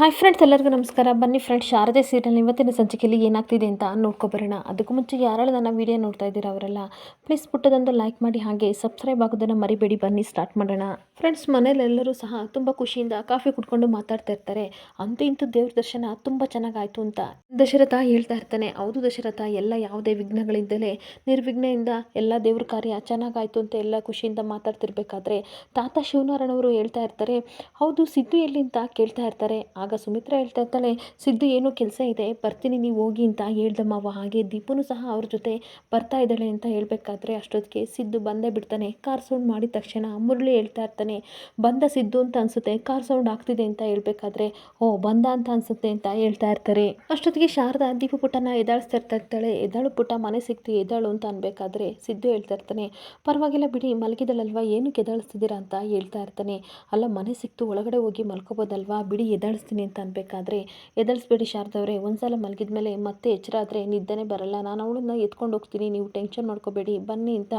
Hi friends ಎಲ್ಲರಿಗೂ ನಮಸ್ಕಾರ. ಬನ್ನಿ ಫ್ರೆಂಡ್ಸ್ ಶಾರದೆ ಸೀರಿಯಲ್ ಇವತ್ತಿನ ಸಂಚಿಕೆಯಲ್ಲಿ ಏನಾಗ್ತಿದೆ ಅಂತ ನೋಡ್ಕೊಬರೋಣ ಅದಕ್ಕೂ ಮುಂಚೆ ಯಾರೆಲ್ಲ ನನ್ನ ವೀಡಿಯೋ ನೋಡ್ತಾ ಇದ್ದೀರಾ ಅವರೆಲ್ಲ ಪ್ಲೀಸ್ ಪುಟ್ಟದೊಂದು ಲೈಕ್ ಮಾಡಿ, ಹಾಗೆ ಸಬ್ಸ್ಕ್ರೈಬ್ ಆಗೋದನ್ನು ಮರಿಬೇಡಿ. ಬನ್ನಿ ಸ್ಟಾರ್ಟ್ ಮಾಡೋಣ. ಫ್ರೆಂಡ್ಸ್ ಮನೇಲೆಲ್ಲರೂ ಸಹ ತುಂಬ ಖುಷಿಯಿಂದ ಕಾಫಿ ಕುಡ್ಕೊಂಡು ಮಾತಾಡ್ತಾ ಇರ್ತಾರೆ. ಅಂತೂ ಇಂತೂ ದೇವ್ರ ದರ್ಶನ ತುಂಬ ಚೆನ್ನಾಗಾಯಿತು ಅಂತ ದಶರಥ ಹೇಳ್ತಾ ಇರ್ತಾನೆ. ಹೌದು ದಶರಥ, ಎಲ್ಲ ಯಾವುದೇ ವಿಘ್ನಗಳಿಂದಲೇ, ನಿರ್ವಿಘ್ನೆಯಿಂದ ಎಲ್ಲ ದೇವ್ರ ಕಾರ್ಯ ಚೆನ್ನಾಗಾಯಿತು ಅಂತ ಎಲ್ಲ ಖುಷಿಯಿಂದ ಮಾತಾಡ್ತಿರ್ಬೇಕಾದ್ರೆ ತಾತ ಶಿವನಾರಾಯಣವರು ಹೇಳ್ತಾ ಇರ್ತಾರೆ, ಹೌದು, ಸಿದ್ದು ಎಲ್ಲಿ ಅಂತ ಕೇಳ್ತಾ ಇರ್ತಾರೆ. ಆಗ ಸುಮಿತ್ರಾ ಹೇಳ್ತಾ ಇರ್ತಾಳೆ, ಸಿದ್ದು, ಏನೋ ಕೆಲಸ ಇದೆ, ಬರ್ತೀನಿ, ನೀವು ಹೋಗಿ ಅಂತ ಹೇಳ್ದಮ್ಮವ ಹಾಗೆ ದೀಪನು ಸಹ ಅವ್ರ ಜೊತೆ ಬರ್ತಾ ಇದ್ದಾಳೆ ಅಂತ ಹೇಳಬೇಕಾದ್ರೆ ಅಷ್ಟೊತ್ತಿಗೆ ಸಿದ್ದು ಬಂದೇ ಬಿಡ್ತಾನೆ. ಕಾರ್ ಸೌಂಡ್ ಮಾಡಿದ ತಕ್ಷಣ ಮುರಳಿ ಹೇಳ್ತಾ ಇರ್ತಾನೆ, ಬಂದ ಸಿದ್ದು ಅಂತ ಅನಿಸುತ್ತೆ, ಕಾರ್ ಸೌಂಡ್ ಆಗ್ತಿದೆ ಅಂತ ಹೇಳ್ಬೇಕಾದ್ರೆ, ಓ, ಬಂದ ಅಂತ ಅನಿಸುತ್ತೆ ಅಂತ ಹೇಳ್ತಾ ಇರ್ತಾರೆ. ಅಷ್ಟೊತ್ತಿಗೆ ಶಾರದಾ ದೀಪ ಪುಟನ ಎದಾಳಿಸ್ತಾ ಇರ್ತಾ ಇರ್ತಾಳೆ, ಎದಾಳು ಪುಟ್ಟ, ಮನೆ ಸಿಕ್ತು, ಎದಾಳು ಅಂತ ಅನ್ಬೇಕಾದ್ರೆ ಸಿದ್ದು ಹೇಳ್ತಾ ಇರ್ತಾನೆ, ಪರವಾಗಿಲ್ಲ ಬಿಡಿ, ಮಲಗಿದಳಲ್ವಾ ಏನು ಕೆದಾಳಿಸ್ತಿದ್ದೀರಾ ಅಂತ ಹೇಳ್ತಾ ಇರ್ತಾನೆ, ಅಲ್ಲ, ಮನೆ ಸಿಕ್ತು, ಒಳಗಡೆ ಹೋಗಿ ಮಲ್ಕೋಬೋದಲ್ವಾ, ಬಿಡಿ, ಎದಾಳಿಸ್ತೀನಿ. ಅಂತ ಅನ್ಬೇಕಾದ್ರೆ ಎದಳಿಸ್ಬೇಡಿ ಶಾರದವ್ರೆ. ಒಂದ್ಸಲ ಮಲಗಿದ ಮೇಲೆ ಮತ್ತೆ ಎಚ್ಚರ ಆದರೆ ನಿದ್ದೆನೇ ಬರಲ್ಲ. ನಾನು ಅವಳನ್ನ ಎತ್ಕೊಂಡು ಹೋಗ್ತೀನಿ. ನೀವು ಟೆನ್ಷನ್ ಮಾಡ್ಕೋಬೇಡಿ. ಬನ್ನಿ ಅಂತ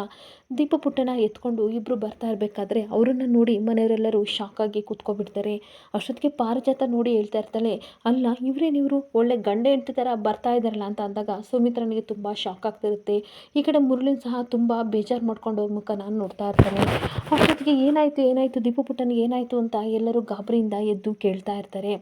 ದೀಪ ಪುಟ್ಟನ ಎತ್ಕೊಂಡು ಇಬ್ಬರು ಬರ್ತಾ ಇರಬೇಕಾದ್ರೆ ಅವರನ್ನು ನೋಡಿ ಮನೆಯವರೆಲ್ಲರೂ ಆಗಿ ಕೂತ್ಕೊಬಿಡ್ತಾರೆ. ಅಷ್ಟೊತ್ತಿಗೆ ಪಾರಿಜಾತ ನೋಡಿ ಹೇಳ್ತಾ ಇರ್ತಾಳೆ, ಅಲ್ಲ ಇವರೇನಿವರು ಒಳ್ಳೆ ಗಂಡ ಹೆಂಡತಿ ಥರ ಬರ್ತಾ ಇದ್ದಾರಲ್ಲ ಅಂತ ಅಂದಾಗ ಸುಮಿತ್ರನಿಗೆ ತುಂಬ ಶಾಕ್ ಆಗ್ತಿರುತ್ತೆ. ಈ ಕಡೆ ಮುರಳಿನ ಸಹ ತುಂಬ ಬೇಜಾರು ಮಾಡ್ಕೊಂಡು ಮುಖ ನಾನು ನೋಡ್ತಾ ಇರ್ತಾನೆ. ಅಷ್ಟೊತ್ತಿಗೆ ಏನಾಯಿತು ಏನಾಯಿತು ದೀಪು ಪುಟ್ಟನಿಗೆ ಏನಾಯಿತು ಅಂತ ಎಲ್ಲರೂ ಗಾಬರಿಯಿಂದ ಎದ್ದು ಕೇಳ್ತಾ ಇರ್ತಾರೆ.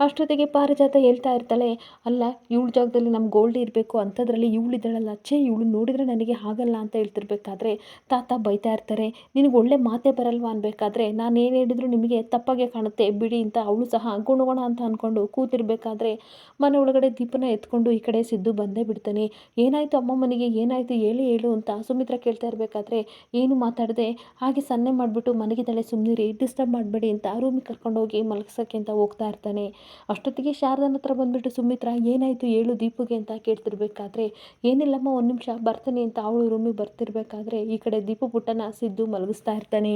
ಅಷ್ಟೊತ್ತಿಗೆ ಪಾರಿಜಾತ ಹೇಳ್ತಾ ಇರ್ತಾಳೆ, ಅಲ್ಲ, ಇವಳ ಜಾಗದಲ್ಲಿ ನಮ್ಮ ಗೋಲ್ಡ್ ಇರಬೇಕು, ಅಂಥದ್ರಲ್ಲಿ ಇವಳಿದ್ದಾಳಲ್ಲ ಛೇ, ಇವಳು ನೋಡಿದರೆ ನನಗೆ ಆಗಲ್ಲ ಅಂತ ಹೇಳ್ತಿರ್ಬೇಕಾದ್ರೆ ತಾತ ಬೈತಾ ಇರ್ತಾರೆ, ನಿನಗೆ ಒಳ್ಳೆ ಮಾತೇ ಬರಲ್ವಾ ಅನ್ಬೇಕಾದ್ರೆ, ನಾನು ಏನು ಹೇಳಿದ್ರು ನಿಮಗೆ ತಪ್ಪಾಗೆ ಕಾಣುತ್ತೆ, ಬಿಡಿ ಅಂತ ಅವಳು ಸಹ ಗುಣಗುಣ ಅಂತ ಅಂದ್ಕೊಂಡು ಕೂತಿರ್ಬೇಕಾದ್ರೆ ಮನೆ ಒಳಗಡೆ ದೀಪನ ಎತ್ಕೊಂಡು ಈ ಕಡೆ ಸಿದ್ದು ಬಂದೇ ಬಿಡ್ತಾನೆ. ಏನಾಯಿತು ಅಮ್ಮ ಮನೆಗೆ ಏನಾಯಿತು? ಹೇಳಿ, ಹೇಳು ಅಂತ ಸುಮಿತ್ರ ಕೇಳ್ತಾ ಇರಬೇಕಾದ್ರೆ ಏನು ಮಾತಾಡದೆ? ಹಾಗೆ ಸನ್ನೆ ಮಾಡಿಬಿಟ್ಟು ಮನೆಗಿದ್ದಾಳೆ ಸುಮ್ಮನಿರಿ ಡಿಸ್ಟರ್ಬ್ ಮಾಡಬೇಡಿ ಅಂತ ರೂಮಿಗೆ ಕರ್ಕೊಂಡೋಗಿ ಮಲಗಿಸೋಕೆ ಅಂತ ಹೋಗ್ತಾ ಇರ್ತಾನೆ. ಅಷ್ಟೊತ್ತಿಗೆ ಶಾರದನ ಹತ್ರ ಬಂದುಬಿಟ್ಟು, ಸುಮಿತ್ರ, ಏನಾಯಿತು? ಹೇಳು ದೀಪುಗೆ ಅಂತ ಕೇಳ್ತಿರ್ಬೇಕಾದ್ರೆ, ಏನಿಲ್ಲಮ್ಮ, ಒಂದು ನಿಮಿಷ ಬರ್ತೇನೆ ಅಂತ ಅವಳು ರೂಮಿಗೆ ಬರ್ತಿರ್ಬೇಕಾದ್ರೆ, ಈ ಕಡೆ ದೀಪು ಪುಟ್ಟನ ಸಿದ್ದು ಮಲಗಿಸ್ತಾ ಇರ್ತಾನೆ.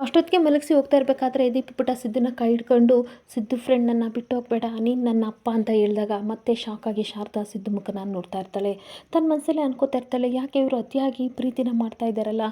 ಅಷ್ಟೊತ್ತಿಗೆ ಮಲಗಿಸಿ ಹೋಗ್ತಾ ಇರಬೇಕಾದ್ರೆ, ದೀಪ ಪುಟ್ಟ ಸಿದ್ದನ್ನ ಕೈ ಹಿಡ್ಕೊಂಡು ಸಿದ್ದು ಫ್ರೆಂಡ್ ನನ್ನ ಬಿಟ್ಟು ಹೋಗಬೇಡ, ನೀನು ನನ್ನ ಅಪ್ಪ ಅಂತ ಹೇಳಿದಾಗ ಮತ್ತೆ ಶಾಕಾಗಿ ಶಾರದಾ ಸಿದ್ದು ಮುಖನ ನೋಡ್ತಾ ಇರ್ತಾಳೆ. ತನ್ನ ಮನಸ್ಸಲ್ಲೇ ಅನ್ಕೋತಾ ಇರ್ತಾಳೆ, ಯಾಕೆ ಇವರು ಅತಿಯಾಗಿ ಪ್ರೀತಿನ ಮಾಡ್ತಾ ಇದ್ದಾರಲ್ಲ?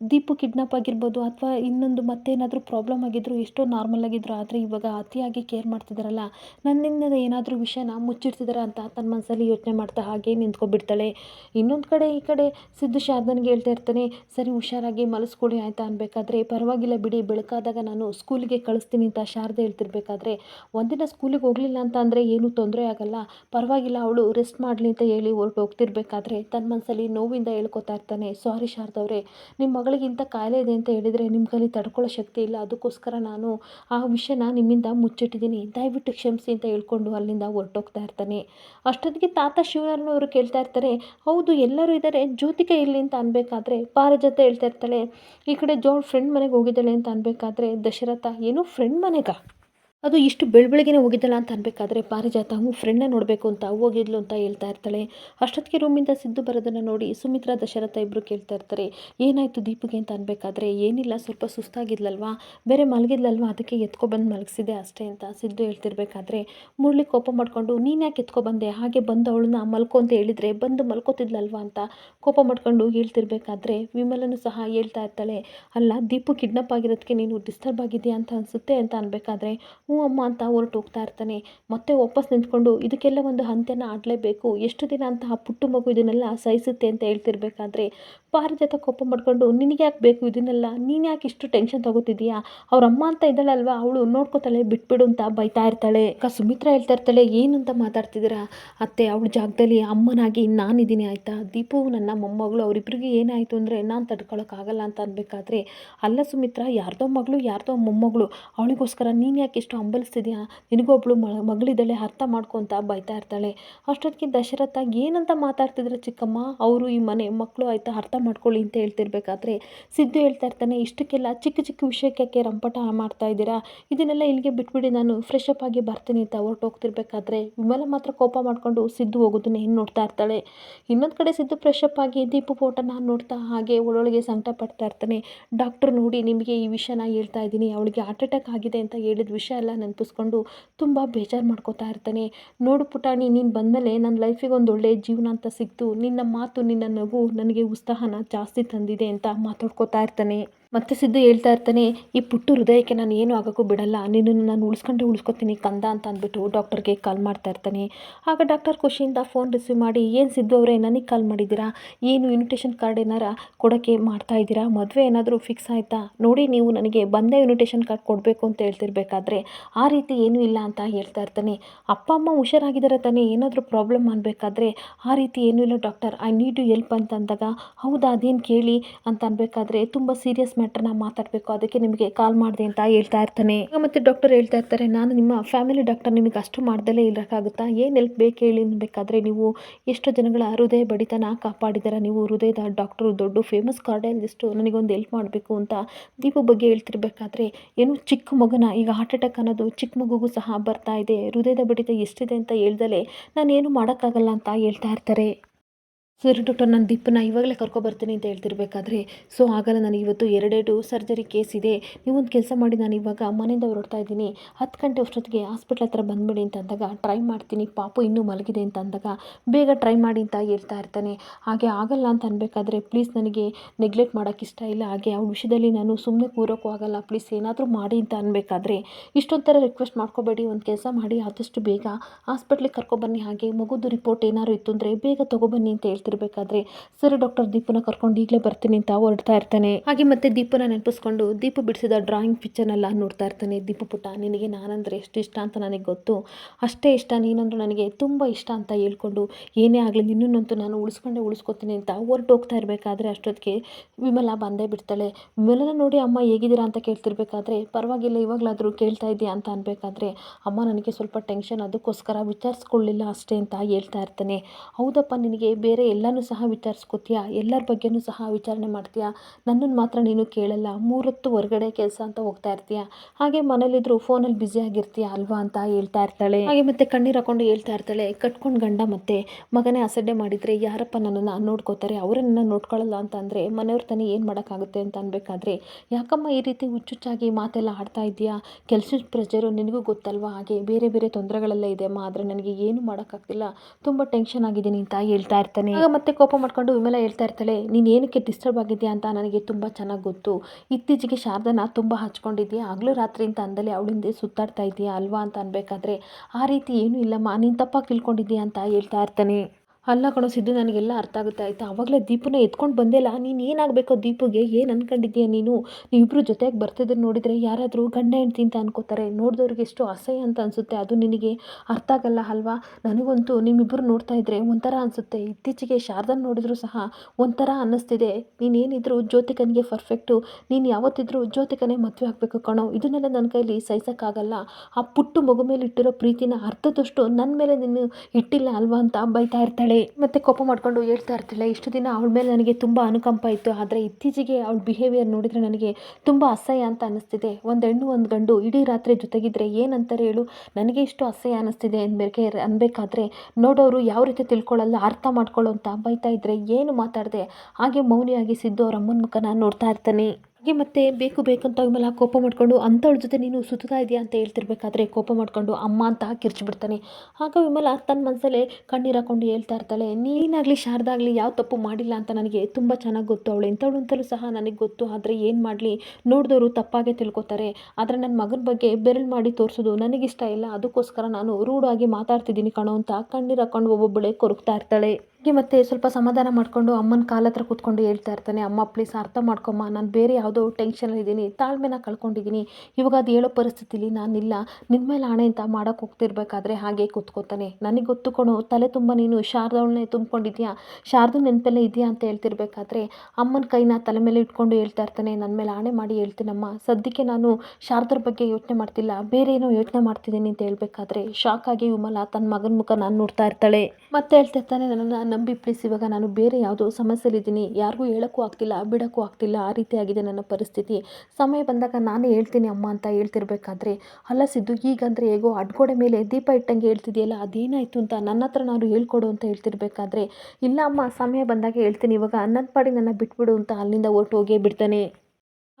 ದೀಪು ಕಿಡ್ನಾಪ್ ಆಗಿರ್ಬೋದು ಅಥವಾ ಇನ್ನೊಂದು ಮತ್ತೇನಾದರೂ ಪ್ರಾಬ್ಲಮ್ ಆಗಿದ್ರು, ಎಷ್ಟೋ ನಾರ್ಮಲ್ ಆಗಿದ್ರು, ಆದರೆ ಇವಾಗ ಅತಿಯಾಗಿ ಕೇರ್ ಮಾಡ್ತಿದ್ದಾರಲ್ಲ ನನ್ನಿಂದ ಏನಾದರೂ ವಿಷಯನ ಮುಚ್ಚಿಡ್ತಿದಾರ ಅಂತ ತನ್ನ ಮನಸ್ಸಲ್ಲಿ ಯೋಚನೆ ಮಾಡ್ತಾ ಹಾಗೆ ನಿಂತ್ಕೊಬಿಡ್ತಾಳೆ ಇನ್ನೊಂದು ಕಡೆ ಈ ಕಡೆ ಸಿದ್ದು ಶಾರದನಿಗೆ ಹೇಳ್ತಾ ಇರ್ತಾನೆ, ಸರಿ, ಹುಷಾರಾಗಿ ಮಲಸ್ಕೊಳ್ಳಿ ಆಯಿತಾ ಅನ್ಬೇಕಾದ್ರೆ, ಪರವಾಗಿಲ್ಲ ಬಿಡಿ, ಬೆಳಕಾದಾಗ ನಾನು ಸ್ಕೂಲಿಗೆ ಕಳಿಸ್ತೀನಿ ಅಂತ ಶಾರದೆ ಹೇಳ್ತಿರ್ಬೇಕಾದ್ರೆ, ಒಂದಿನ ಸ್ಕೂಲಿಗೆ ಹೋಗಲಿಲ್ಲ ಅಂತ ಅಂದರೆ ಏನೂ ತೊಂದರೆ ಆಗಲ್ಲ. ಪರವಾಗಿಲ್ಲ, ಅವಳು ರೆಸ್ಟ್ ಮಾಡಲಿ ಅಂತ ಹೇಳಿ ಹೊರಟು ಹೋಗ್ತಿರ್ಬೇಕಾದ್ರೆ ತನ್ನ ಮನಸ್ಸಲ್ಲಿ ನೋವಿಂದ ಹೇಳ್ಕೊತಾ ಇರ್ತಾನೆ. ಸಾರಿ ಶಾರದವ್ರೆ ನಿಮ್ಮ ಮಗಳಿಗೆ ಇಂಥ ಕಾಯಿಲೆ ಇದೆ ಅಂತ ಹೇಳಿದರೆ ನಿಮ್ಮ ಕೈಲಿ ತಡ್ಕೊಳ್ಳೋ ಶಕ್ತಿ ಇಲ್ಲ. ಅದಕ್ಕೋಸ್ಕರ ನಾನು ಆ ವಿಷಯನ ನಿಮ್ಮಿಂದ ಮುಚ್ಚಿಟ್ಟಿದ್ದೀನಿ. ದಯವಿಟ್ಟು ಕ್ಷಮಿಸಿ ಅಂತ ಹೇಳ್ಕೊಂಡು ಅಲ್ಲಿಂದ ಹೊರಟೋಗ್ತಾ ಇರ್ತಾನೆ. ಅಷ್ಟೊತ್ತಿಗೆ ತಾತ ಶಿವನಾರಾಯಣ ಅವರು ಕೇಳ್ತಾ ಇರ್ತಾರೆ, ಹೌದು, ಎಲ್ಲರೂ ಇದ್ದಾರೆ. ಜ್ಯೋತಿಕ ಇಲ್ಲಿ ಅಂತ ಅನ್ಬೇಕಾದ್ರೆ ಪಾರಜಾತ ಹೇಳ್ತಾ ಇರ್ತಾಳೆ. ಈ ಕಡೆ ಜೋಳ್ ಫ್ರೆಂಡ್ ಮನೆಗೆ ಹೋಗಿದ್ದಾಳೆ ಅಂತ ಅನ್ಬೇಕಾದ್ರೆ ದಶರಥ, ಏನು ಫ್ರೆಂಡ್ ಮನೆಗ? ಅದು ಇಷ್ಟು ಬೆಳಬೆಳಗ್ಗೆನೇ ಹೋಗಿದ್ದಲ್ಲ ಅಂತ ಅನ್ಬೇಕಾದ್ರೆ ಪಾರಿಜಾತ ಹ್ಞೂ ಫ್ರೆಂಡ್ನ ನೋಡಬೇಕು ಅಂತ ಹೋಗಿದ್ಲು ಅಂತ ಹೇಳ್ತಾ ಇರ್ತಾಳೆ. ಅಷ್ಟೊತ್ತಿಗೆ ರೂಮಿಂದ ಸಿದ್ದು ಬರೋದನ್ನು ನೋಡಿ ಸುಮಿತ್ರಾ, ದಶರಥ ಇಬ್ಬರು ಕೇಳ್ತಾ ಇರ್ತಾರೆ, ಏನಾಯಿತು ದೀಪಿಗೆ ಅಂತ ಅನ್ಬೇಕಾದ್ರೆ ಏನಿಲ್ಲ, ಸ್ವಲ್ಪ ಸುಸ್ತಾಗಿದ್ಲಲ್ವಾ? ಬೇರೆ ಮಲಗಿದ್ಲಲ್ವಾ? ಅದಕ್ಕೆ ಎತ್ಕೊಬಂದು ಮಲಗಿಸಿದೆ ಅಷ್ಟೇ ಅಂತ ಸಿದ್ದು ಹೇಳ್ತಿರ್ಬೇಕಾದ್ರೆ ಮುರಳಿ ಕೋಪ ಮಾಡಿಕೊಂಡು, ನೀನು ಯಾಕೆ ಎತ್ಕೊಬಂದೆ? ಹಾಗೆ ಬಂದು ಅವಳನ್ನ ಮಲ್ಕೊ ಅಂತ ಹೇಳಿದರೆ ಬಂದು ಮಲ್ಕೋತಿದ್ಲಲ್ವಾ? ಅಂತ ಕೋಪ ಮಾಡ್ಕೊಂಡು ಹೇಳ್ತಿರ್ಬೇಕಾದ್ರೆ ವಿಮಲನು ಸಹ ಹೇಳ್ತಾ ಇರ್ತಾಳೆ, ಅಲ್ಲ ದೀಪು ಕಿಡ್ನಪ್ ಆಗಿರೋದಕ್ಕೆ ನೀನು ಡಿಸ್ಟರ್ಬ್ ಆಗಿದೆಯಾ ಅಂತ ಅನಿಸುತ್ತೆ ಅಂತ ಅನ್ಬೇಕಾದ್ರೆ ಹ್ಞೂ ಅಮ್ಮ ಅಂತ ಹೊರಟು ಹೋಗ್ತಾ ಇರ್ತಾನೆ. ಮತ್ತೆ ವಾಪಸ್ ನಿಂತ್ಕೊಂಡು ಇದಕ್ಕೆಲ್ಲ ಒಂದು ಅಂತ್ಯನ ಆಡಲೇಬೇಕು. ಎಷ್ಟು ದಿನ ಅಂತ ಆ ಪುಟ್ಟು ಮಗು ಇದನ್ನೆಲ್ಲ ಸಹಿಸುತ್ತೆ ಅಂತ ಹೇಳ್ತಿರ್ಬೇಕಾದ್ರೆ ಪಾರಿಜಾತ ಕೋಪ ಮಾಡ್ಕೊಂಡು, ನಿನಗೆ ಯಾಕೆ ಬೇಕು ಇದನ್ನೆಲ್ಲ? ನೀನು ಯಾಕೆ ಇಷ್ಟು ಟೆನ್ಷನ್ ತಗೋತಿದ್ದೀಯಾ? ಅವ್ರ ಅಮ್ಮ ಅಂತ ಇದ್ದಾಳಲ್ವ? ಅವಳು ನೋಡ್ಕೋತಾಳೆ, ಬಿಟ್ಬಿಡು ಅಂತ ಬೈತಾ ಇರ್ತಾಳೆ. ಅಕ್ಕ ಸುಮಿತ್ರಾ ಹೇಳ್ತಾ ಇರ್ತಾಳೆ ಏನಂತ ಮಾತಾಡ್ತಿದ್ದೀರಾ? ಅತ್ತೆ, ಅವಳ ಜಾಗದಲ್ಲಿ ಅಮ್ಮನಾಗಿ ನಾನಿದ್ದೀನಿ ಆಯಿತಾ? ದೀಪು ನನ್ನ ಮೊಮ್ಮಗಳು ಅವರಿಬ್ಬರಿಗೆ ಏನಾಯಿತು ಅಂದರೆ ನಾನು ತಡ್ಕೊಳ್ಳೋಕ್ಕಾಗಲ್ಲ ಅಂತ ಅನ್ಬೇಕಾದ್ರೆ, ಅಲ್ಲ ಸುಮಿತ್ರಾ, ಯಾರ್ದೋ ಮಗಳು, ಯಾರ್ದೋ ಮೊಮ್ಮಗಳು, ಅವಳಿಗೋಸ್ಕರ ನೀನು ಯಾಕೆ ಇಷ್ಟು ಹಂಬಲಿಸ್ತಿದ್ಯಾ? ಮ ಮಗಳಿದ್ದಾಳೆ, ಅರ್ಥ ಮಾಡ್ಕೊಂತ ಬೈತಾ ಇರ್ತಾಳೆ. ಅಷ್ಟೊತ್ತಿಗೆ ದಶರಥ ಏನಂತ ಮಾತಾಡ್ತಿದ್ರೆ ಚಿಕ್ಕಮ್ಮ? ಅವರು ಈ ಮನೆ ಮಕ್ಕಳು ಆಯಿತಾ ಅರ್ಥ ಮಾಡ್ಕೊಳ್ಳಿ ಅಂತ ಹೇಳ್ತಿರ್ಬೇಕಾದ್ರೆ ಸಿದ್ದು ಹೇಳ್ತಾ ಇರ್ತಾನೆ, ಇಷ್ಟಕ್ಕೆಲ್ಲ ಚಿಕ್ಕ ಚಿಕ್ಕ ವಿಷಯಕ್ಕೆ ಯಾಕೆ ರಂಪಟ ಮಾಡ್ತಾ ಇದ್ದೀರಾ? ಇದನ್ನೆಲ್ಲ ಇಲ್ಲಿಗೆ ಬಿಟ್ಬಿಡಿ, ನಾನು ಫ್ರೆಶ್ ಅಪ್ ಆಗಿ ಬರ್ತೀನಿ ಅಂತ ಹೊರಟು ಹೋಗ್ತಿರ್ಬೇಕಾದ್ರೆ ವಿಮಲ ಮಾತ್ರ ಕೋಪ ಮಾಡಿಕೊಂಡು ಸಿದ್ದು ಹೋಗೋದನ್ನ ಹೆಣ್ಣು ನೋಡ್ತಾ ಇರ್ತಾಳೆ. ಇನ್ನೊಂದು ಕಡೆ ಸಿದ್ದು ಫ್ರೆಶ್ ಅಪ್ ಆಗಿ ದೀಪು ಫೋಟೋನ ನೋಡ್ತಾ ಹಾಗೆ ಒಳೊಳಗೆ ಸಂಕಟ ಪಡ್ತಾ ಇರ್ತಾನೆ. ಡಾಕ್ಟ್ರು ನೋಡಿ ನಿಮಗೆ ಈ ವಿಷಯನ ಹೇಳ್ತಾ ಇದ್ದೀನಿ, ಅವಳಿಗೆ ಹಾರ್ಟ್ ಅಟ್ಯಾಕ್ ಆಗಿದೆ ಅಂತ ಹೇಳಿದ ವಿಷಯ ನೆನಪಿಸ್ಕೊಂಡು ತುಂಬ ಬೇಜಾರು ಮಾಡ್ಕೋತಾ ಇರ್ತಾನೆ. ನೋಡು ಪುಟಾಣಿ, ನೀನು ಬಂದಮೇಲೆ ನನ್ನ ಲೈಫಿಗೆ ಒಂದು ಒಳ್ಳೆಯ ಜೀವನ ಅಂತ ಸಿಕ್ತು ನಿನ್ನ ಮಾತು, ನಿನ್ನ ನಗು ನನಗೆ ಉತ್ಸಾಹನ ಜಾಸ್ತಿ ತಂದಿದೆ ಅಂತ ಮಾತಾಡ್ಕೋತಾ ಇರ್ತಾನೆ. ಮತ್ತೆ ಸಿದ್ದು ಹೇಳ್ತಾ ಇರ್ತಾನೆ, ಈ ಪುಟ್ಟು ಹೃದಯಕ್ಕೆ ನಾನು ಏನು ಆಗೋಕ್ಕೂ ಬಿಡಲ್ಲ. ನಿನ್ನನ್ನು ನಾನು ಉಳಿಸ್ಕೊಂಡು ಉಳಿಸ್ಕೊತೀನಿ ಕಂದ ಅಂತ ಅಂದ್ಬಿಟ್ಟು ಡಾಕ್ಟರ್ಗೆ ಕಾಲ್ ಮಾಡ್ತಾ ಇರ್ತಾನೆ. ಆಗ ಡಾಕ್ಟರ್ ಖುಷಿಯಿಂದ ಫೋನ್ ರಿಸೀವ್ ಮಾಡಿ, ಏನು ಸಿದ್ದು ಅವರೇ, ನನಗೆ ಕಾಲ್ ಮಾಡಿದ್ದೀರಾ? ಏನು ಇನ್ವಿಟೇಷನ್ ಕಾರ್ಡ್ ಏನಾರ ಕೊಡೋಕ್ಕೆ ಮಾಡ್ತಾ ಇದ್ದೀರಾ? ಮದುವೆ ಏನಾದರೂ ಫಿಕ್ಸ್ ಆಯಿತಾ? ನೋಡಿ ನೀವು ನನಗೆ ಬಂದೇ ಇನ್ವಿಟೇಷನ್ ಕಾರ್ಡ್ ಕೊಡಬೇಕು ಅಂತ ಹೇಳ್ತಿರ್ಬೇಕಾದ್ರೆ ಆ ರೀತಿ ಏನೂ ಇಲ್ಲ ಅಂತ ಹೇಳ್ತಾ ಇರ್ತಾನೆ. ಅಪ್ಪ, ಅಮ್ಮ ಹುಷಾರಾಗಿದ್ದಾರೆ ತಾನೇ, ಏನಾದರೂ ಪ್ರಾಬ್ಲಮ್ ಆಗಬೇಕಾದ್ರೆ ಆ ರೀತಿ ಏನೂ ಇಲ್ಲ doctor. I need you help ಅಂತ ಅಂದಾಗ, ಹೌದಾ, ಅದೇನು ಕೇಳಿ? ಅಂತ ಅನ್ಬೇಕಾದ್ರೆ ತುಂಬ ಸೀರಿಯಸ್ ಮ್ಯಾಟ್ರನ್ನ ಮಾತಾಡಬೇಕು, ಅದಕ್ಕೆ ನಿಮಗೆ ಕಾಲ್ ಮಾಡಿದೆ ಅಂತ ಹೇಳ್ತಾ ಇರ್ತಾನೆ. ಮತ್ತೆ ಡಾಕ್ಟರ್ ಹೇಳ್ತಾ ಇರ್ತಾರೆ, ನಾನು ನಿಮ್ಮ ಫ್ಯಾಮಿಲಿ ಡಾಕ್ಟರ್ ನಿಮಗೆ ಅಷ್ಟು ಮಾಡ್ದಲೇ ಇರೋಕ್ಕಾಗುತ್ತಾ? ಏನು ಹೆಲ್ಪ್ ಬೇಕು ಹೇಳಿ ಅನ್ಬೇಕಾದ್ರೆ ನೀವು ಎಷ್ಟು ಜನಗಳ ಹೃದಯ ಬಡಿತನ ಕಾಪಾಡಿದಾರ, ನೀವು ಹೃದಯದ ಡಾಕ್ಟ್ರು ದೊಡ್ಡ ಫೇಮಸ್ ಕಾರ್ಡಿಯಾಲಜಿಸ್ಟು ನನಗೊಂದು ಹೆಲ್ಪ್ ಮಾಡಬೇಕು ಅಂತ ದೀಪ ಬಗ್ಗೆ ಹೇಳ್ತಿರ್ಬೇಕಾದ್ರೆ, ಏನು ಚಿಕ್ಕ ಮಗುನ, ಈಗ ಹಾರ್ಟ್ ಅಟ್ಯಾಕ್ ಅನ್ನೋದು ಚಿಕ್ಕ ಮಗುಗೂ ಸಹ ಬರ್ತಾ ಇದೆ, ಹೃದಯದ ಬಡಿತ ಎಷ್ಟಿದೆ ಅಂತ ಹೇಳ್ದಲೇ ನಾನೇನು ಮಾಡೋಕ್ಕಾಗಲ್ಲ ಅಂತ ಹೇಳ್ತಾ ಇರ್ತಾರೆ. ಸರಿ ಡಾಕ್ಟರ್ ನಾನು ದೀಪನ ಇವಾಗಲೇ ಕರ್ಕೊಬರ್ತೀನಿ ಅಂತ ಹೇಳ್ತಿರ್ಬೇಕಾದ್ರೆ ಸೊ ಆಗಲ್ಲ ನಾನು ಇವತ್ತು ಎರಡೆರಡು ಸರ್ಜರಿ ಕೇಸ್ ಇದೆ. ನೀವೊಂದು ಕೆಲಸ ಮಾಡಿ, ನಾನು ಇವಾಗ ಮನೆಯಿಂದ ಹೊರಡ್ತಾ ಇದ್ದೀನಿ. ಹತ್ತು ಗಂಟೆ ಅಷ್ಟೊತ್ತಿಗೆ ಹಾಸ್ಪಿಟ್ಲ್ ಹತ್ರ ಬಂದುಬಿಡಿ ಅಂತ ಅಂದಾಗ, ಟ್ರೈ ಮಾಡ್ತೀನಿ, ಪಾಪು ಇನ್ನೂ ಮಲಗಿದೆ ಅಂತ ಅಂದಾಗ, ಬೇಗ ಟ್ರೈ ಮಾಡಿ ಅಂತ ಹೇಳ್ತಾ ಇರ್ತಾನೆ. ಹಾಗೆ ಆಗಲ್ಲ ಅಂತ ಅನ್ಬೇಕಾದ್ರೆ ಪ್ಲೀಸ್ ನನಗೆ ನೆಗ್ಲೆಕ್ಟ್ ಮಾಡೋಕ್ಕೆ ಇಷ್ಟ ಇಲ್ಲ. ಹಾಗೆ ಅವ್ಳ ವಿಷಯದಲ್ಲಿ ನಾನು ಸುಮ್ಮನೆ ಕೂರೋಕ್ಕೂ ಆಗಲ್ಲ. ಪ್ಲೀಸ್ ಏನಾದರೂ ಮಾಡಿ ಅಂತ ಅನ್ಬೇಕಾದ್ರೆ ಇಷ್ಟೊಂಥರ ರಿಕ್ವೆಸ್ಟ್ ಮಾಡ್ಕೋಬೇಡಿ. ಒಂದು ಕೆಲಸ ಮಾಡಿ, ಆದಷ್ಟು ಬೇಗ ಹಾಸ್ಪಿಟ್ಲಿಗೆ ಕರ್ಕೊಬನ್ನಿ ಹಾಗೆ ಮಗುದು ರಿಪೋರ್ಟ್ ಏನಾದ್ರು ಇತ್ತು ಅಂದರೆ ಬೇಗ ತೊಗೊಬನ್ನಿ ಅಂತ ಹೇಳ್ತಿರ್ಬೇಕಾದ್ರೆ ಸರಿ, ಡಾಕ್ಟರ್ ದೀಪನ ಕರ್ಕೊಂಡು ಈಗಲೇ ಬರ್ತೀನಿ ಅಂತ ಹೊರಡ್ತಾ ಇರ್ತಾನೆ. ಹಾಗೆ ಮತ್ತೆ ದೀಪನ ನೆನಪಿಸ್ಕೊಂಡು ದೀಪ ಬಿಡಿಸಿದ ಡ್ರಾಯಿಂಗ್ ಪಿಕ್ಚರ್ನೆಲ್ಲ ನೋಡ್ತಾ ಇರ್ತಾನೆ. ದೀಪ ಪುಟ್ಟ, ನಿನಗೆ ನಾನಂದರೆ ಎಷ್ಟು ಇಷ್ಟ ಅಂತ ನನಗೆ ಗೊತ್ತು. ಅಷ್ಟೇ ಇಷ್ಟ, ನೀನಂದ್ರೆ ನನಗೆ ತುಂಬ ಇಷ್ಟ ಅಂತ ಹೇಳ್ಕೊಂಡು, ಏನೇ ಆಗಲಿ ನಿನ್ನನ್ನಂತೂ ನಾನು ಉಳಿಸ್ಕೊಂಡೆ ಉಳಿಸ್ಕೊತೀನಿ ಅಂತ ಹೊರ್ಟು ಹೋಗ್ತಾ ಇರಬೇಕಾದ್ರೆ ಅಷ್ಟೊತ್ತಿಗೆ ವಿಮಲ ಬಂದೇ ಬಿಡ್ತಾಳೆ. ವಿಮಲನ ನೋಡಿ ಅಮ್ಮ ಹೇಗಿದ್ದೀರಾ ಅಂತ ಕೇಳ್ತಿರ್ಬೇಕಾದ್ರೆ, ಪರವಾಗಿಲ್ಲ, ಇವಾಗಲಾದರೂ ಕೇಳ್ತಾ ಇದೆಯಾ ಅಂತ ಅನ್ಬೇಕಾದ್ರೆ, ಅಮ್ಮ ನನಗೆ ಸ್ವಲ್ಪ ಟೆನ್ಷನ್ ಅದಕ್ಕೋಸ್ಕರ ವಿಚಾರಿಸ್ಕೊಳ್ಳಿಲ್ಲ ಅಷ್ಟೇ ಅಂತ ಹೇಳ್ತಾ ಇರ್ತಾನೆ. ಹೌದಪ್ಪ, ನಿನಗೆ ಬೇರೆ ಎಲ್ಲನೂ ಸಹ ವಿಚಾರಿಸ್ಕೊತೀಯ? ಎಲ್ಲರ ಬಗ್ಗೆನೂ ಸಹ ವಿಚಾರಣೆ ಮಾಡ್ತೀಯಾ? ನನ್ನನ್ನು ಮಾತ್ರ ನೀನು ಕೇಳಲ್ಲ. ಮೂರೊತ್ತು ಹೊರಗಡೆ ಕೆಲಸ ಅಂತ ಹೋಗ್ತಾ ಇರ್ತೀಯ? ಹಾಗೆ ಮನೇಲಿದ್ರು ಫೋನಲ್ಲಿ ಬ್ಯುಸಿ ಆಗಿರ್ತೀಯ ಅಲ್ವಾ ಅಂತ ಹೇಳ್ತಾ ಇರ್ತಾಳೆ. ಹಾಗೆ ಮತ್ತೆ ಕಣ್ಣೀರು ಹಾಕೊಂಡು ಹೇಳ್ತಾ ಇರ್ತಾಳೆ, ಕಟ್ಕೊಂಡು ಗಂಡ ಮತ್ತೆ. ಮಗನೇ ಅಸಡ್ಡೆ ಮಾಡಿದರೆ ಯಾರಪ್ಪ ನನ್ನನ್ನು ನೋಡ್ಕೋತಾರೆ? ಅವರೇ ನನ್ನ ನೋಡ್ಕೊಳ್ಳಲ್ಲ ಅಂತ ಅಂದರೆ ಮನೆಯವ್ರ ತಾನೇ ಏನು ಮಾಡೋಕ್ಕಾಗುತ್ತೆ ಅಂತ ಅನ್ಬೇಕಾದ್ರೆ? ಯಾಕಮ್ಮ ಈ ರೀತಿ ಹುಚ್ಚುಚ್ಚಾಗಿ ಮಾತೆಲ್ಲ ಆಡ್ತಾ ಇದೆಯಾ ಕೆಲಸದ ಪ್ರೆಷರು ನಿನಗೂ ಗೊತ್ತಲ್ವಾ? ಹಾಗೆ ಬೇರೆ ಬೇರೆ ತೊಂದರೆಗಳೆಲ್ಲ ಇದೆ ಅಮ್ಮ, ಆದರೆ ನನಗೆ ಏನು ಮಾಡೋಕ್ಕಾಗ್ತಿಲ್ಲ. ತುಂಬ ಟೆನ್ಷನ್ ಆಗಿದ್ದೀನಿ ಅಂತ ಹೇಳ್ತಾ ಇರ್ತಾನೆ. ಮತ್ತೆ ಕೋಪ ಮಾಡ್ಕೊಂಡು ವಿಮಲ ಹೇಳ್ತಾ ಇರ್ತಾಳೆ, ನೀನು ಏನಕ್ಕೆ ಡಿಸ್ಟರ್ಬ್ ಆಗಿದೆಯಾ ಅಂತ ನನಗೆ ತುಂಬ ಚೆನ್ನಾಗಿ ಗೊತ್ತು. ಇತ್ತೀಚೆಗೆ ಶಾರದನ ತುಂಬ ಹಚ್ಕೊಂಡಿದ್ಯಾ? ಆಗಲೂ ರಾತ್ರಿ ಅಂತ ಅಂದಲೇ ಅವಳಿಂದ ಸುತ್ತಾಡ್ತಾ ಇದೆಯಾ ಅಲ್ವಾ ಅಂತ ಅನ್ಬೇಕಾದ್ರೆ, ಆ ರೀತಿ ಏನೂ ಇಲ್ಲಮ್ಮ, ನೀನು ತಪ್ಪಾಗಿ ತಿಳ್ಕೊಂಡಿದ್ದೀಯಾ ಅಂತ ಹೇಳ್ತಾ ಇರ್ತಾನೆ. ಅಲ್ಲ ಕಣೋ, ಸಿದ್ದು, ನನಗೆಲ್ಲ ಅರ್ಥ ಆಗುತ್ತೆ, ಆಯಿತಾ? ಆವಾಗಲೇ ದೀಪನ ಎತ್ಕೊಂಡು ಬಂದಿಲ್ಲ ನೀನು ಏನಾಗಬೇಕೋ ದೀಪುಗೆ? ಏನು ಅನ್ಕೊಂಡಿದ್ಯಾ ನೀನು? ನೀವಿಬ್ಬರು ಜೊತೆಗೆ ಬರ್ತಿದ್ರೆ ನೋಡಿದರೆ ಯಾರಾದರೂ ಗಂಡ, ಹೆಂಡ್ತಿ ಅಂತ ಅನ್ಕೋತಾರೆ. ನೋಡಿದವ್ರಿಗೆ ಎಷ್ಟು ಅಸಹ್ಯ ಅಂತ ಅನಿಸುತ್ತೆ. ಅದು ನಿನಗೆ ಅರ್ಥ ಆಗಲ್ಲ ಅಲ್ವಾ? ನನಗಂತೂ ನಿಮ್ಮಿಬ್ಬರು ನೋಡ್ತಾ ಇದ್ದರೆ ಒಂಥರ ಅನಿಸುತ್ತೆ. ಇತ್ತೀಚೆಗೆ ಶಾರದನ್ ನೋಡಿದರೂ ಸಹ ಒಂಥರ ಅನ್ನಿಸ್ತಿದೆ. ನೀನೇನಿದ್ರು ಜ್ಯೋತಿಕನಿಗೆ ಪರ್ಫೆಕ್ಟು ನೀನು ಯಾವತ್ತಿದ್ರೂ ಜ್ಯೋತಿಕನೇ ಮದುವೆ ಆಗಬೇಕು ಕಣೋ. ಇದನ್ನೆಲ್ಲ ನನ್ನ ಕೈಲಿ ಸಹಿಸೋಕ್ಕಾಗಲ್ಲ. ಆ ಪುಟ್ಟು ಮಗು ಮೇಲೆ ಇಟ್ಟಿರೋ ಪ್ರೀತಿನ ಅರ್ಧದಷ್ಟು ನನ್ನ ಮೇಲೆ ನೀನು ಇಟ್ಟಿಲ್ಲ ಅಲ್ವಾ ಅಂತ ಬೈತಾ ಇರ್ತಾಳೆ. ಮತ್ತೆ ಕೋಪ ಮಾಡಿಕೊಂಡು ಹೇಳ್ತಾ ಇರ್ತಾಳೆ ಇಷ್ಟು ದಿನ ಅವಳ ಮೇಲೆ ನನಗೆ ತುಂಬ ಅನುಕಂಪ ಇತ್ತು. ಆದರೆ ಇತ್ತೀಚೆಗೆ ಅವಳ ಬಿಹೇವಿಯರ್ ನೋಡಿದರೆ ನನಗೆ ತುಂಬ ಅಸಹ್ಯ ಅಂತ ಅನ್ನಿಸ್ತಿದೆ ಒಂದು ಹೆಣ್ಣು, ಒಂದು ಗಂಡು ಇಡೀ ರಾತ್ರಿ ಜೊತೆಗಿದ್ರೆ ಏನಂತಾರೆ ಹೇಳು? ನನಗೆ ಇಷ್ಟು ಅಸಹ್ಯ ಅನ್ನಿಸ್ತಿದೆ ಅನ್ಬೇಕೆ ಅನ್ಬೇಕಾದ್ರೆ ನೋಡೋರು ಯಾವ ರೀತಿ ತಿಳ್ಕೊಳ್ಳಲ್ಲ, ಅರ್ಥ ಮಾಡ್ಕೊಳ್ಳೋ ಅಂತ ಬೈತಾ ಇದ್ದರೆ ಏನು ಮಾತಾಡದೆ? ಹಾಗೆ ಮೌನಿಯಾಗಿ ಸಿದ್ದು ಅವರ ಅಮ್ಮನ ಮುಖನ ನೋಡ್ತಾ ಇರ್ತಾನೆ. ಹಾಗೆ ಮತ್ತೆ ಬೇಕು ಬೇಕಂತ ವಿಮಲ ಕೋಪ ಮಾಡ್ಕೊಂಡು ಅಂಥವ್ಳ ಜೊತೆ ನೀನು ಸುತ್ತಾ ಇದೆಯಾ ಅಂತ ಹೇಳ್ತಿರ್ಬೇಕಾದ್ರೆ ಕೋಪ ಮಾಡ್ಕೊಂಡು ಅಮ್ಮ ಅಂತ ಕಿರ್ಚಿಬಿಡ್ತಾನೆ ಆಗ ವಿಮಲ ತನ್ನ ಮನಸ್ಸಲ್ಲೇ ಕಣ್ಣೀರು ಹಾಕೊಂಡು ಹೇಳ್ತಾ ಇರ್ತಾಳೆ, ನೀನಾಗಲಿ ಶಾರದಾಗಲಿ ಯಾವ ತಪ್ಪು ಮಾಡಿಲ್ಲ ಅಂತ ನನಗೆ ತುಂಬ ಚೆನ್ನಾಗಿ ಗೊತ್ತು ಅವಳು ಎಂಥವಳು ಅಂತಲೂ ಸಹ ನನಗೆ ಗೊತ್ತು, ಆದರೆ ಏನು ಮಾಡಲಿ? ನೋಡಿದವರು ತಪ್ಪಾಗೆ ತಿಳ್ಕೊತಾರೆ. ಆದರೆ ನನ್ನ ಮಗನ ಬಗ್ಗೆ ಬೆರಳು ಮಾಡಿ ತೋರಿಸೋದು ನನಗಿಷ್ಟ ಇಲ್ಲ, ಅದಕ್ಕೋಸ್ಕರ ನಾನು ರೂಢಾಗಿ ಮಾತಾಡ್ತಿದ್ದೀನಿ ಕಣೋ ಅಂತ ಕಣ್ಣೀರು ಹಾಕೊಂಡು ಒಬ್ಬೊಬ್ಬಳೆ ಕೊರಗ್ತಾ ಇರ್ತಾಳೆ. ಹಾಗೆ ಮತ್ತೆ ಸ್ವಲ್ಪ ಸಮಾಧಾನ ಮಾಡಿಕೊಂಡು ಅಮ್ಮನ ಕಾಲ ಹತ್ರ ಕೂತ್ಕೊಂಡು ಹೇಳ್ತಾ ಇರ್ತಾನೆ, ಅಮ್ಮ ಪ್ಲೀಸ್ ಅರ್ಥ ಮಾಡ್ಕೊಮ್ಮ, ನಾನು ಬೇರೆ ಯಾವುದೋ ಟೆನ್ಷನಲ್ಲಿದ್ದೀನಿ ತಾಳ್ಮೆನ ಕಳ್ಕೊಂಡಿದ್ದೀನಿ ಇವಾಗ ಅದು ಹೇಳೋ ಪರಿಸ್ಥಿತಿಲಿ ನಾನಿಲ್ಲ ನಿನ್ನ ಮೇಲೆ ಆಣೆ ಅಂತ ಮಾಡೋಕೆ ಹೋಗ್ತಿರ್ಬೇಕಾದ್ರೆ ಹಾಗೆ ಕೂತ್ಕೋತಾನೆ. ನನಗೆ ಗೊತ್ತುಕೊಂಡು ತಲೆ ತುಂಬ ನೀನು ಶಾರದವಳನ್ನೇ ತುಂಬ್ಕೊಂಡಿದ್ಯಾ? ಶಾರದ ನೆನಪೆಲ್ಲ ಇದೆಯಾ ಅಂತ ಹೇಳ್ತಿರ್ಬೇಕಾದ್ರೆ ಅಮ್ಮನ ಕೈನ ತಲೆ ಮೇಲೆ ಇಟ್ಕೊಂಡು ಹೇಳ್ತಾ ಇರ್ತಾನೆ ನನ್ನ ಮೇಲೆ ಆಣೆ ಮಾಡಿ ಹೇಳ್ತೀನಮ್ಮ, ಸದ್ಯಕ್ಕೆ ನಾನು ಶಾರದರ ಬಗ್ಗೆ ಯೋಚನೆ ಮಾಡ್ತಿಲ್ಲ, ಬೇರೆ ಏನೋ ಯೋಚನೆ ಮಾಡ್ತಿದ್ದೀನಿ ಅಂತ ಹೇಳ್ಬೇಕಾದ್ರೆ ಶಾಕ್ ಆಗಿ ವಿಮಲ ತನ್ನ ಮಗನ ಮುಖ ನಾನು ನೋಡ್ತಾ ಇರ್ತಾಳೆ. ಮತ್ತೆ ಹೇಳ್ತಾ ನನ್ನ ನಂಬಿ ಪ್ಲೀಸ್ ಇವಾಗ ನಾನು ಬೇರೆ ಯಾವುದೋ ಸಮಸ್ಯೆಯಲ್ಲಿದ್ದೀನಿ ಯಾರಿಗೂ ಹೇಳೋಕ್ಕೂ ಆಗ್ತಿಲ್ಲ, ಬಿಡೋಕ್ಕೂ ಆಗ್ತಿಲ್ಲ. ಆ ರೀತಿ ಆಗಿದೆ ನನ್ನ ಪರಿಸ್ಥಿತಿ. ಸಮಯ ಬಂದಾಗ ನಾನೇ ಹೇಳ್ತೀನಿ, ಅಮ್ಮ ಅಂತ ಹೇಳ್ತಿರ್ಬೇಕಾದ್ರೆ, ಅಲ್ಲ ಸಿದ್ದು, ಈಗಂದರೆ ಹೇಗೋ ಅಡ್ಗೋಡೆ ಮೇಲೆ ದೀಪ ಇಟ್ಟಂಗೆ ಹೇಳ್ತಿದೆಯಲ್ಲ, ಅದೇನಾಯಿತು ಅಂತ ನನ್ನ ಹತ್ರ ನಾನು ಹೇಳ್ಕೊಡು ಅಂತ ಹೇಳ್ತಿರ್ಬೇಕಾದ್ರೆ, ಇಲ್ಲ ಅಮ್ಮ, ಸಮಯ ಬಂದಾಗ ಹೇಳ್ತೀನಿ, ಇವಾಗ ನನ್ನ ಪಾಡಿ ನನ್ನ ಬಿಟ್ಬಿಡು ಅಂತ ಅಲ್ಲಿಂದ ಹೊರಟು ಹೋಗೇ ಬಿಡ್ತಾನೆ.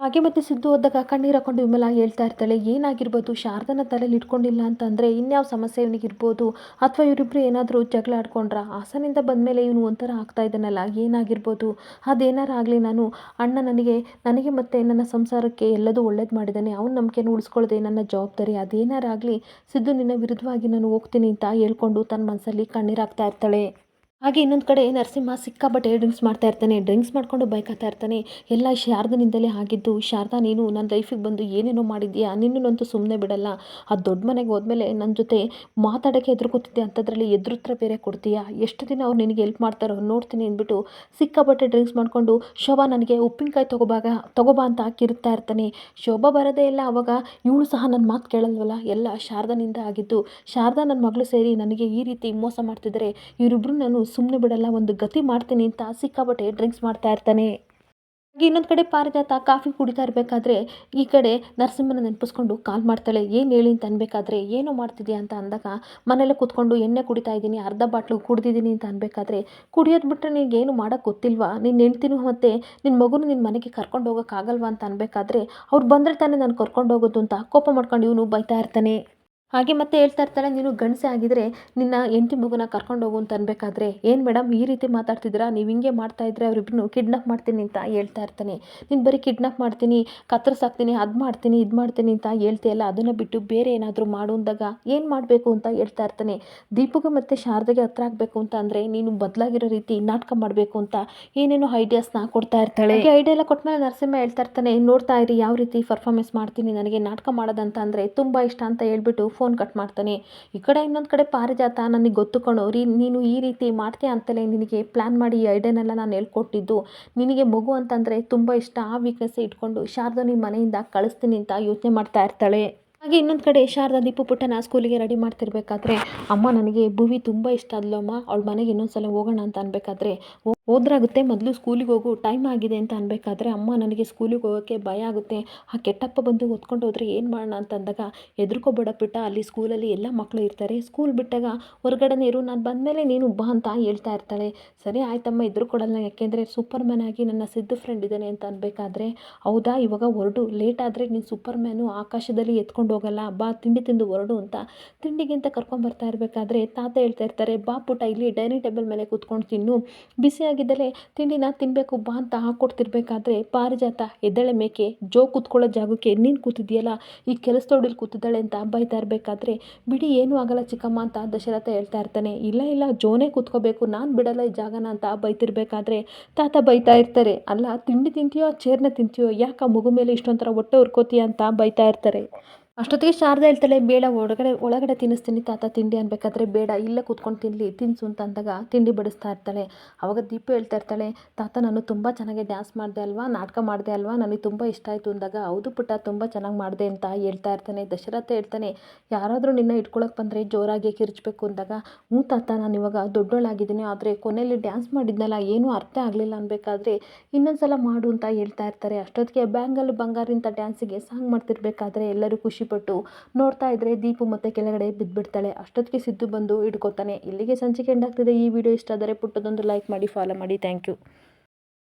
ಹಾಗೆ ಮತ್ತೆ ಸಿದ್ದು ಹೋದಾಗ ಕಣ್ಣೀರು ಹಾಕೊಂಡು ವಿಮಲ ಹೇಳ್ತಾ ಇರ್ತಾಳೆ, ಏನಾಗಿರ್ಬೋದು? ಶಾರದನ ತಲೆಯಲ್ಲಿ ಇಟ್ಕೊಂಡಿಲ್ಲ ಅಂತಂದರೆ ಇನ್ಯಾವ ಸಮಸ್ಯೆ ಇವನಿಗಿರ್ಬೋದು? ಅಥವಾ ಇವರಿಬ್ಬರು ಏನಾದರೂ ಜಗಳ ಆಡ್ಕೊಂಡ್ರ? ಹಾಸನಿಂದ ಬಂದಮೇಲೆ ಇವನು ಒಂಥರ ಆಗ್ತಾ ಇದ್ದಾನಲ್ಲ, ಏನಾಗಿರ್ಬೋದು? ಅದೇನಾರು ಆಗಲಿ ನಾನು, ಅಣ್ಣ ನನಗೆ ನನಗೆ ಮತ್ತು ನನ್ನ ಸಂಸಾರಕ್ಕೆ ಎಲ್ಲದೂ ಒಳ್ಳೇದು ಮಾಡಿದ್ದಾನೆ ಅವನು ನಂಬಿಕೆನ ಉಳಿಸ್ಕೊಳ್ಳದೆ ನನ್ನ ಜವಾಬ್ದಾರಿ ಅದೇನಾರಾಗಲಿ ಸಿದ್ದು ನಿನ್ನ ವಿರುದ್ಧವಾಗಿ ನಾನು ಹೋಗ್ತೀನಿ ಅಂತ ಹೇಳ್ಕೊಂಡು ತನ್ನ ಮನಸ್ಸಲ್ಲಿ ಕಣ್ಣೀರು ಇರ್ತಾಳೆ. ಹಾಗೆ ಇನ್ನೊಂದು ಕಡೆ ನರಸಿಂಹ ಸಿಕ್ಕಾಪಟ್ಟೆ ಡ್ರಿಂಕ್ಸ್ ಮಾಡ್ತಾ ಇರ್ತಾನೆ, ಡ್ರಿಂಕ್ಸ್ ಮಾಡ್ಕೊಂಡು ಬೈಕತ್ತಾ ಇರ್ತಾನೆ. ಎಲ್ಲ ಶಾರದನಿಂದಲೇ ಆಗಿದ್ದು, ಶಾರದಾ ನೀನು ನನ್ನ ಲೈಫಿಗೆ ಬಂದು ಏನೇನೋ ಮಾಡಿದ್ಯಾ? ನಿನ್ನನ್ನಂತೂ ಸುಮ್ಮನೆ ಬಿಡಲ್ಲ. ಆ ದೊಡ್ಡ ಮನೆಗೆ ಹೋದ್ಮೇಲೆ ನನ್ನ ಜೊತೆ ಮಾತಾಡೋಕ್ಕೆ ಎದುರುಕೊತಿದ್ದೆ ಅಂಥದ್ರಲ್ಲಿ ಎದುರುತ್ರ ಬೇರೆ ಕೊಡ್ತೀಯಾ? ಎಷ್ಟು ದಿನ ಅವ್ರು ನಿನಗೆ ಹೆಲ್ಪ್ ಮಾಡ್ತಾರೋ ನೋಡ್ತೀನಿ ಅಂದ್ಬಿಟ್ಟು ಸಿಕ್ಕಾಪಟ್ಟೆ ಡ್ರಿಂಕ್ಸ್ ಮಾಡಿಕೊಂಡು ಶೋಭಾ ನನಗೆ ಉಪ್ಪಿನಕಾಯಿ ತೊಗೋಬಾಗ, ತೊಗೋಬಾ ಅಂತ ಕಿರುತ್ತಾ ಇರ್ತಾನೆ. ಶೋಭಾ ಬರೋದೇ ಇಲ್ಲ, ಅವಾಗ ಇವಳು ಸಹ ನನ್ನ ಮಾತು ಕೇಳಲ್ವಲ್ಲ? ಎಲ್ಲ ಶಾರದನಿಂದ ಆಗಿದ್ದು, ಶಾರದಾ ನನ್ನ ಮಗಳು ಸೇರಿ ನನಗೆ ಈ ರೀತಿ ಮೋಸ ಮಾಡ್ತಿದ್ದಾರೆ ಇವರಿಬ್ಬರು ನಾನು ಸುಮ್ಮನೆ ಬಿಡಲ್ಲ, ಒಂದು ಗತಿ ಮಾಡ್ತೀನಿ ಅಂತ ಸಿಕ್ಕಾಪಟ್ಟೆ ಡ್ರಿಂಕ್ಸ್ ಮಾಡ್ತಾ ಇರ್ತಾನೆ. ಇನ್ನೊಂದು ಕಡೆ ಪಾರಿಜಾತ ಕಾಫಿ ಕುಡಿತಾ ಇರಬೇಕಾದ್ರೆ ಈ ಕಡೆ ನರಸಿಂಹನ ನೆನಪಿಸ್ಕೊಂಡು ಕಾಲ್ ಮಾಡ್ತಾಳೆ, ಏನು ಹೇಳಿ ಅಂತ ಅನ್ಬೇಕಾದ್ರೆ, ಏನೋ ಮಾಡ್ತಿದ್ಯಾ ಅಂತ ಅಂದಾಗ ಮನೇಲೆ ಕೂತ್ಕೊಂಡು ಎಣ್ಣೆ ಕುಡಿತಾ ಇದ್ದೀನಿ, ಅರ್ಧ ಬಾಟ್ಲು ಕುಡ್ದಿದ್ದೀನಿ ಅಂತ ಅನ್ಬೇಕಾದ್ರೆ, ಕುಡಿಯೋದು ಬಿಟ್ಟರೆ ನಿನಗೆ ಏನು ಮಾಡೋಕ್ಕೆ ಗೊತ್ತಿಲ್ವಾ? ನಿನ್ನ ಹೆಂಡ್ತಿನೂ ಮತ್ತೆ ನಿನ್ನ ಮಗುನ ನಿನ್ನ ಮನೆಗೆ ಕರ್ಕೊಂಡು ಹೋಗೋಕ್ಕಾಗಲ್ವಾ ಅಂತ ಅನ್ಬೇಕಾದ್ರೆ, ಅವ್ರು ಬಂದರೆ ತಾನೇ ನಾನು ಕರ್ಕೊಂಡು ಹೋಗೋದು ಅಂತ ಕೋಪ ಮಾಡ್ಕೊಂಡು ಇವನು ಬೈತಾ ಇರ್ತಾನೆ. ಹಾಗೆ ಮತ್ತೆ ಹೇಳ್ತಾ ಇರ್ತಾರೆ, ನೀನು ಗಂಡಸೆ ಆಗಿದ್ರೆ ನಿನ್ನ ಹೆಂಡತಿ ಮಗುನ ಕರ್ಕೊಂಡು ಹೋಗು ಅಂತ ಅನ್ಬೇಕಾದ್ರೆ, ಏನು ಮೇಡಮ್ ಈ ರೀತಿ ಮಾತಾಡ್ತಿದ್ದೀರಾ? ನೀವು ಹಿಂಗೆ ಮಾಡ್ತಾ ಇದ್ರೆ ಅವರಿಬ್ಬರನ್ನು ಕಿಡ್ನಾಪ್ ಮಾಡ್ತೀನಿ ಅಂತ ಹೇಳ್ತಾ ಇರ್ತಾನೆ. ನೀನು ಬರೀ ಕಿಡ್ನಾಪ್ ಮಾಡ್ತೀನಿ, ಕತ್ತರಿಸಾಕ್ತೀನಿ, ಅದು ಮಾಡ್ತೀನಿ, ಇದು ಮಾಡ್ತೀನಿ ಅಂತ ಹೇಳ್ತೀಯಲ್ಲ ಅದನ್ನು ಬಿಟ್ಟು ಬೇರೆ ಏನಾದರೂ ಮಾಡು ಅಂದಾಗ ಏನು ಮಾಡಬೇಕು ಅಂತ ಹೇಳ್ತಾ ಇರ್ತಾನೆ. ದೀಪಕ ಮತ್ತು ಶಾರದೆಗೆ ಹತ್ರ ಆಗಬೇಕು ಅಂತ ಅಂದರೆ, ನೀನು ಬದಲಾಗಿರೋ ರೀತಿ ನಾಟಕ ಮಾಡಬೇಕು ಅಂತ ಏನೇನೋ ಐಡಿಯಾಸ್ನ ಕೊಡ್ತಾ ಇರ್ತಾಳೆ. ಈ ಐಡಿಯಾ ಎಲ್ಲ ಕೊಟ್ಟಮೇಲೆ ನರಸಿಂಹ ಹೇಳ್ತಾ ಇರ್ತಾನೆ, ನೋಡ್ತಾ ಇರಿ, ಯಾವ ರೀತಿ ಪರ್ಫಾರ್ಮೆನ್ಸ್ ಮಾಡ್ತೀನಿ, ನನಗೆ ನಾಟಕ ಮಾಡೋದಂತ ಅಂದರೆ ತುಂಬ ಇಷ್ಟ ಅಂತ ಹೇಳ್ಬಿಟ್ಟು ಫೋನ್ ಕಟ್ ಮಾಡ್ತಾನೆ, ಈ ಕಡೆ ಇನ್ನೊಂದು ಕಡೆ ಪಾರಿಜಾತ ನನಗೆ ಗೊತ್ತು ಕಣೋ, ರೀ, ನೀನು ಈ ರೀತಿ ಮಾಡ್ತೀಯ ಅಂತಲೇ ನಿನಗೆ ಪ್ಲ್ಯಾನ್ ಮಾಡಿ ಈ ಐಡಿಯಾನೆಲ್ಲ ನಾನು ಹೇಳ್ಕೊಟ್ಟಿದ್ದು. ನಿನಗೆ ಮಗು ಅಂತಂದರೆ ತುಂಬ ಇಷ್ಟ, ಆ ವೀಕ್ನೆಸ್ಸೇ ಇಟ್ಕೊಂಡು ಶಾರದಾ ನಿಮ್ಮ ಮನೆಯಿಂದ ಕಳಿಸ್ತೀನಿ ಅಂತ ಯೋಚನೆ ಮಾಡ್ತಾ ಇರ್ತಾಳೆ. ಹಾಗೆ ಇನ್ನೊಂದು ಕಡೆ ಶಾರದಾ ದೀಪು ಪುಟ್ಟನ ಸ್ಕೂಲಿಗೆ ರೆಡಿ ಮಾಡ್ತಿರ್ಬೇಕಾದ್ರೆ, ಅಮ್ಮ, ನನಗೆ ಭುವಿ ತುಂಬ ಇಷ್ಟ ಅದ್ಲಮ್ಮ ಅವಳ ಮನೆಗೆ ಇನ್ನೊಂದು ಸಲ ಹೋಗೋಣ ಅಂತ ಅನ್ಬೇಕಾದ್ರೆ ಹೋದ್ರಾಗುತ್ತೆ, ಮೊದಲು ಸ್ಕೂಲಿಗೆ ಹೋಗು, ಟೈಮ್ ಆಗಿದೆ ಅಂತ ಅನ್ಬೇಕಾದ್ರೆ ಅಮ್ಮ ನನಗೆ ಸ್ಕೂಲಿಗೆ ಹೋಗೋಕ್ಕೆ ಭಯ ಆಗುತ್ತೆ. ಆ ಕೆಟ್ಟಪ್ಪ ಬಂದು ಹೊತ್ಕೊಂಡು ಹೋದರೆ ಏನು ಮಾಡೋಣ ಅಂತ ಅಂದಾಗ ಹೆದರ್ಕೋಬೇಡ ಪುಟ್ಟ ಅಲ್ಲಿ ಸ್ಕೂಲಲ್ಲಿ ಎಲ್ಲ ಮಕ್ಕಳು ಇರ್ತಾರೆ. ಸ್ಕೂಲ್ ಬಿಟ್ಟಾಗ ಹೊರಗಡೆ ಇರು, ನಾನು ಬಂದಮೇಲೆ ನೀನು ಬಾ ಅಂತ ಹೇಳ್ತಾ ಇರ್ತಾಳೆ. ಸರಿ ಆಯ್ತಮ್ಮ ಕೊಡಲ್ಲ. ಯಾಕೆಂದರೆ ಸೂಪರ್ ಮ್ಯಾನ್ ಆಗಿ ನನ್ನ ಸಿದ್ದು ಫ್ರೆಂಡ್ ಇದ್ದಾನೆ ಅಂತ ಅನ್ಬೇಕಾದ್ರೆ, ಹೌದಾ, ಇವಾಗ ಹೊರಡು ಲೇಟ್ ಆದರೆ ನೀನು ಸೂಪರ್ ಮ್ಯಾನು ಆಕಾಶದಲ್ಲಿ ಎತ್ಕೊಂಡು ಹೋಗಲ್ಲ, ಬಾ, ತಿಂಡಿ ತಿಂದು ಹೊರಡು ಅಂತ ತಿಂಡಿಗಿಂತ ಕರ್ಕೊಂಬರ್ತಾ ಇರಬೇಕಾದ್ರೆ ತಾತ ಹೇಳ್ತಾ ಇರ್ತಾರೆ, ಬಾ ಪುಟ್ಟ, ಇಲ್ಲಿ ಡೈನಿಂಗ್ ಟೇಬಲ್ ಮೇಲೆ ಕೂತ್ಕೊಂಡು ತಿನ್ನು. ಬಿಸಿಯಾಗಿದ್ದರೆ ತಿಂಡಿನ ತಿನ್ನಬೇಕು ಬಾ ಅಂತ ಹಾಕ್ಕೊಡ್ತಿರ್ಬೇಕಾದ್ರೆ ಪಾರಿಜಾತ ಎದ್ದಳೆ ಮೇಕೆ, ಜೋ ಕೂತ್ಕೊಳ್ಳೋ ಜಾಗಕ್ಕೆ ನೀನು ಕೂತಿದ್ಯಲ್ಲ ಈ ಕೆಲಸದೊಡಲ್ಲಿ ಕೂತಿದ್ದಾಳೆ ಅಂತ ಬೈತಾ ಇರಬೇಕಾದ್ರೆ ಬಿಡಿ ಏನೂ ಆಗಲ್ಲ ಚಿಕ್ಕಮ್ಮ ಅಂತ ದಶರಥ ಹೇಳ್ತಾ ಇರ್ತಾನೆ. ಇಲ್ಲ ಇಲ್ಲ, ಜೋನೇ ಕೂತ್ಕೋಬೇಕು, ನಾನು ಬಿಡಲ್ಲ ಈ ಜಾಗನ ಅಂತ ಬೈತಿರ್ಬೇಕಾದ್ರೆ ತಾತ ಬೈತಾ ಇರ್ತಾರೆ. ಅಲ್ಲ, ತಿಂಡಿ ತಿಂತೀಯೋ, ಚೇರ್ನ ತಿಂತೀಯೋ, ಯಾಕೆ ಮಗು ಮೇಲೆ ಇಷ್ಟೊಂಥರ ಹೊಟ್ಟೆ ಉರ್ಕೋತೀಯ ಅಂತ ಬೈತಾ ಇರ್ತಾರೆ. ಅಷ್ಟೊತ್ತಿಗೆ ಶಾರದಾ ಹೇಳ್ತಾಳೆ, ಬೇಡ, ಒಳಗಡೆ ಒಳಗಡೆ ತಿನ್ನಿಸ್ತೀನಿ ತಾತ, ತಿಂಡಿ ಅನ್ಬೇಕಾದ್ರೆ ಬೇಡ, ಇಲ್ಲೇ ಕೂತ್ಕೊಂಡು ತಿನ್ನಲಿ ತಿನ್ಸು ಅಂತ ಅಂದಾಗ ತಿಂಡಿ ಬಡಿಸ್ತಾ ಇರ್ತಾಳೆ. ಅವಾಗ ದೀಪು ಹೇಳ್ತಾ ಇರ್ತಾಳೆ, ತಾತ, ನಾನು ತುಂಬ ಚೆನ್ನಾಗಿ ಡ್ಯಾನ್ಸ್ ಮಾಡಿದೆ ಅಲ್ವಾ, ನಾಟಕ ಮಾಡಿದೆ ಅಲ್ವಾ, ನನಗೆ ತುಂಬ ಇಷ್ಟ ಆಯಿತು ಅಂದಾಗ, ಹೌದು ಪುಟ್ಟ, ತುಂಬ ಚೆನ್ನಾಗಿ ಮಾಡಿದೆ ಅಂತ ಹೇಳ್ತಾ ಇರ್ತಾನೆ. ದಶರಥ ಹೇಳ್ತಾನೆ, ಯಾರಾದರೂ ನಿನ್ನ ಇಟ್ಕೊಳಕ್ಕೆ ಬಂದರೆ ಜೋರಾಗಿ ಕಿರ್ಚಬೇಕು ಅಂದಾಗ, ಹ್ಞೂ ತಾತ, ನಾನು ಇವಾಗ ದೊಡ್ಡೋಳಾಗಿದ್ದೀನಿ, ಆದರೆ ಕೊನೆಯಲ್ಲಿ ಡ್ಯಾನ್ಸ್ ಮಾಡಿದ್ನಲ್ಲ, ಏನೂ ಅರ್ಥ ಆಗಲಿಲ್ಲ ಅನ್ಬೇಕಾದ್ರೆ ಇನ್ನೊಂದು ಸಲ ಮಾಡು ಅಂತ ಹೇಳ್ತಾ ಇರ್ತಾರೆ. ಅಷ್ಟೊತ್ತಿಗೆ ಬ್ಯಾಂಗಲ್ ಬಂಗಾರಿಂತ ಡ್ಯಾನ್ಸಿಗೆ ಸಾಂಗ್ ಮಾಡ್ತಿರ್ಬೇಕಾದ್ರೆ ಎಲ್ಲರೂ ಖುಷಿಪಟ್ಟು ನೋಡ್ತಾ ಇದ್ರೆ ದೀಪು ಮತ್ತೆ ಕೆಳಗಡೆ ಬಿದ್ದುಬಿಡ್ತಾಳೆ ಅಷ್ಟೊತ್ತಿಗೆ ಸಿದ್ದು ಬಂದು ಹಿಡ್ಕೊತಾನೆ. ಇಲ್ಲಿಗೆ ಸಂಚಿಕೆ ಎಂಡಾಗ್ತಿದೆ ಈ ವಿಡಿಯೋ ಇಷ್ಟ ಆದರೆ ಪುಟ್ಟದೊಂದು ಲೈಕ್ ಮಾಡಿ ಫಾಲೋ ಮಾಡಿ. Thank you